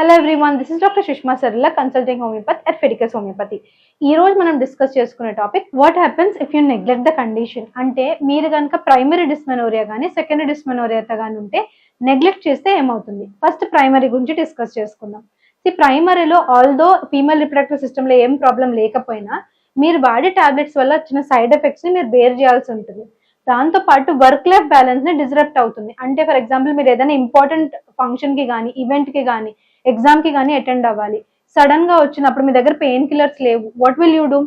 Hello everyone this is doctor Sushma Sarla consulting homeopathy at Fedicus homeopathy ఈ రోజు మనం discuss చేసుకునే topic what happens if you neglect the condition అంటే మీరు కనుక ప్రైమరీ డిస్మెనోరియా కానీ సెకండరీ డిస్మెనోరియాతో కానీ ఉంటే నెగ్లెక్ట్ చేస్తే ఏమవుతుంది? ఫస్ట్ ప్రైమరీ గురించి డిస్కస్ చేసుకుందాం. సి ప్రైమరీలో ఆల్దో ఫీమేల్ రిప్రొడక్టివ్ సిస్టంలో ఏం ప్రాబ్లం లేకపోయినా మీరు వాడే టాబ్లెట్స్ వల్ల వచ్చిన సైడ్ ఎఫెక్ట్స్ని మీరు బేర్ చేయాల్సి ఉంటుంది. దాంతో పాటు వర్క్ లైఫ్ బ్యాలెన్స్ని డిజరప్ట్ అవుతుంది. అంటే ఫర్ ఎగ్జాంపుల్ మీరు ఏదైనా ఇంపార్టెంట్ ఫంక్షన్కి కానీ ఈవెంట్కి కానీ ఎగ్జామ్కి కానీ అటెండ్ అవ్వాలి. సడన్గా వచ్చినప్పుడు మీ దగ్గర పెయిన్ కిల్లర్స్ లేవు. What will you do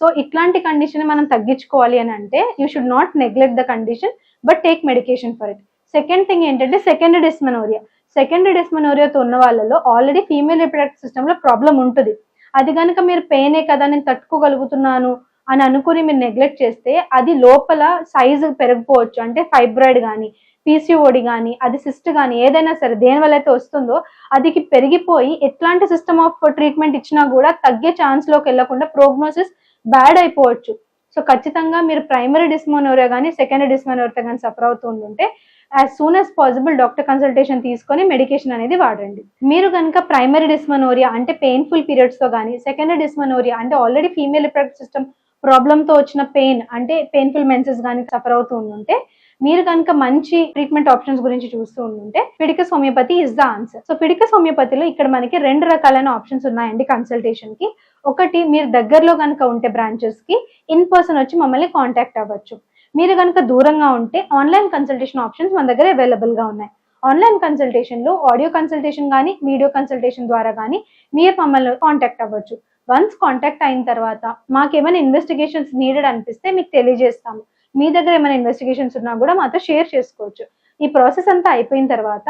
so ఇట్లాంటి కండిషన్ మనం తగ్గించుకోవాలి అని అంటే you should not neglect the condition but take medication for it second thing ఏంటంటే సెకండ్ డిస్మెనోరియా సెకండ్ డిస్మెనోరియాతో ఉన్న వాళ్ళలో ఆల్రెడీ ఫీమేల్ రిప్రొడక్టివ్ సిస్టమ్లో ప్రాబ్లం ఉంటుంది. అది కనుక మీరు పెయినే కదా నేను తట్టుకోగలుగుతున్నాను అని అనుకుని మీరు నెగ్లెక్ట్ చేస్తే అది లోపల సైజు పెరిగిపోవచ్చు. అంటే ఫైబ్రాయిడ్ కానీ పీసీఓడి కానీ అది సిస్ట్ కానీ ఏదైనా సరే దేని వల్ల అయితే వస్తుందో అది పెరిగిపోయి ఎట్లాంటి సిస్టమ్ ఆఫ్ ట్రీట్మెంట్ ఇచ్చినా కూడా తగ్గే ఛాన్స్లోకి వెళ్ళకుండా ప్రోగ్నోసిస్ బ్యాడ్ అయిపోవచ్చు. సో ఖచ్చితంగా మీరు ప్రైమరీ డిస్మోనోరియా కానీ సెకండరీ డిస్మోనోరియా కానీ సఫర్ అవుతుంటే as soon as possible doctor consultation తీసుకొని మెడికేషన్ అనేది వాడండి. మీరు కనుక ప్రైమరీ డిస్మనోరియా అంటే పెయిన్ఫుల్ పీరియడ్స్తో కానీ సెకండరీ డిస్మనోరియా అంటే ఆల్రెడీ ఫీమేల్ రిప్రొడక్ట్ సిస్టమ్ ప్రాబ్లంతో వచ్చిన పెయిన్ అంటే పెయిన్ఫుల్ మెన్సెస్ కానీ సఫర్ అవుతూ ఉంటే మీరు కనుక మంచి ట్రీట్మెంట్ ఆప్షన్స్ గురించి చూస్తూ ఉంటే Fiticus homeopathy is the answer so Fiticus హోమియోపతిలో ఇక్కడ మనకి రెండు రకాలైన ఆప్షన్స్ ఉన్నాయండి కన్సల్టేషన్కి. ఒకటి మీరు దగ్గరలో కనుక ఉంటే బ్రాంచెస్కి ఇన్ పర్సన్ వచ్చి మమ్మల్ని కాంటాక్ట్ అవ్వచ్చు. మీరు కనుక దూరంగా ఉంటే ఆన్లైన్ కన్సల్టేషన్ ఆప్షన్స్ మన దగ్గర అవైలబుల్గా ఉన్నాయి. ఆన్లైన్ కన్సల్టేషన్లో ఆడియో కన్సల్టేషన్ కానీ వీడియో కన్సల్టేషన్ ద్వారా కానీ మీరు మమ్మల్ని కాంటాక్ట్ అవ్వచ్చు. వన్స్ కాంటాక్ట్ అయిన తర్వాత మాకేమైనా ఇన్వెస్టిగేషన్స్ నీడెడ్ అనిపిస్తే మీకు తెలియజేస్తాము. మీ దగ్గర ఏమైనా ఇన్వెస్టిగేషన్స్ ఉన్నా కూడా మాతో షేర్ చేసుకోవచ్చు. ఈ ప్రాసెస్ అంతా అయిపోయిన తర్వాత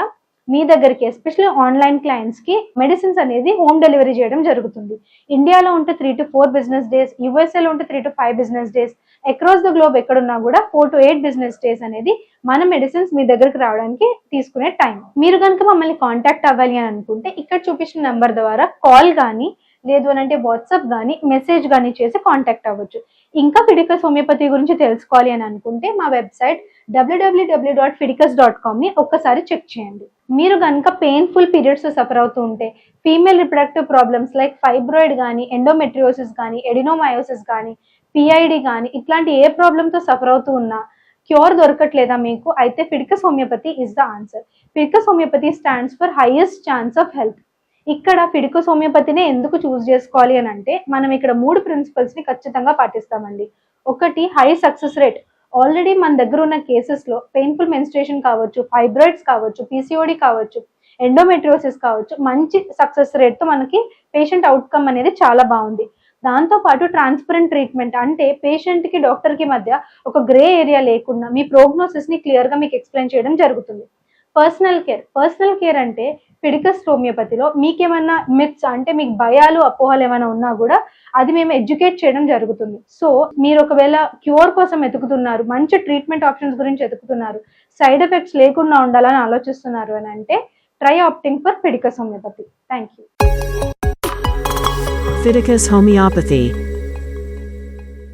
మీ దగ్గరికి ఎస్పెషల్లీ ఆన్లైన్ క్లయింట్స్కి మెడిసిన్స్ అనేది హోమ్ డెలివరీ చేయడం జరుగుతుంది. ఇండియాలో ఉంటే three to four business days యూఎస్ఏలో ఉంటే three to five business days across the globe ఎక్కడున్నా కూడా four to eight business days అనేది మన మెడిసిన్స్ మీ దగ్గరికి రావడానికి తీసుకునే టైం మీరు కనుక మమ్మల్ని కాంటాక్ట్ అవ్వాలి అని అనుకుంటే ఇక్కడ చూపించిన నెంబర్ ద్వారా కాల్ కానీ లేదు అని అంటే వాట్సాప్ కానీ మెసేజ్ కానీ చేసి కాంటాక్ట్ అవ్వచ్చు. ఇంకా ఫిడికస్ హోమియోపతి గురించి తెలుసుకోవాలి అని అనుకుంటే మా website WWW dot Fiticus dot కామ్ని ఒక్కసారి చెక్ చేయండి. మీరు కనుక పెయిన్ఫుల్ పీరియడ్స్ సఫర్ అవుతూ ఉంటే female reproductive problems like fibroid కానీ ఎండోమెట్రియోసిస్ కానీ ఎడినోమయోసిస్ కానీ పిఐడి కానీ ఇట్లాంటి ఏ ప్రాబ్లంతో సఫర్ అవుతూ ఉన్నా క్యూర్ దొరకట్లేదా మీకు? అయితే Fiticus homeopathy is the answer Fiticus homeopathy stands for highest chance of health ఇక్కడ ఫిడికోస్ హోమియోపతినే ఎందుకు చూస్ చేసుకోవాలి అని అంటే మనం ఇక్కడ మూడు ప్రిన్సిపల్స్ని ఖచ్చితంగా పాటిస్తామండి. ఒకటి హై సక్సెస్ రేట్ ఆల్రెడీ మన దగ్గర ఉన్న కేసెస్లో పెయిన్ఫుల్ మెన్స్ట్రేషన్ కావచ్చు ఫైబ్రాయిడ్స్ కావచ్చు పీసీఓడి కావచ్చు ఎండోమెట్రియోసిస్ కావచ్చు మంచి సక్సెస్ రేట్తో మనకి పేషెంట్ అవుట్కమ్ అనేది చాలా బాగుంది. దాంతో పాటు ట్రాన్స్పరెంట్ ట్రీట్మెంట్ అంటే పేషెంట్కి డాక్టర్కి మధ్య ఒక గ్రే ఏరియా లేకుండా మీ ప్రోగ్నోసిస్ని క్లియర్గా మీకు ఎక్స్ప్లెయిన్ చేయడం జరుగుతుంది. పర్సనల్ కేర్ పర్సనల్ కేర్ అంటే పిడికస్ హోమియోపతిలో మీకేమన్నా మిత్స్ అంటే మీకు భయాలు అపోహలు ఏమైనా ఉన్నా కూడా అది మేము ఎడ్యుకేట్ చేయడం జరుగుతుంది. సో మీరు ఒకవేళ క్యూర్ కోసం ఎతుకుతున్నారు మంచి ట్రీట్మెంట్ ఆప్షన్స్ గురించి ఎతుకుతున్నారు సైడ్ ఎఫెక్ట్స్ లేకుండా ఉండాలని ఆలోచిస్తున్నారు అని అంటే try opting for Fiticus homeopathy. Thank you Fiticus Homeopathy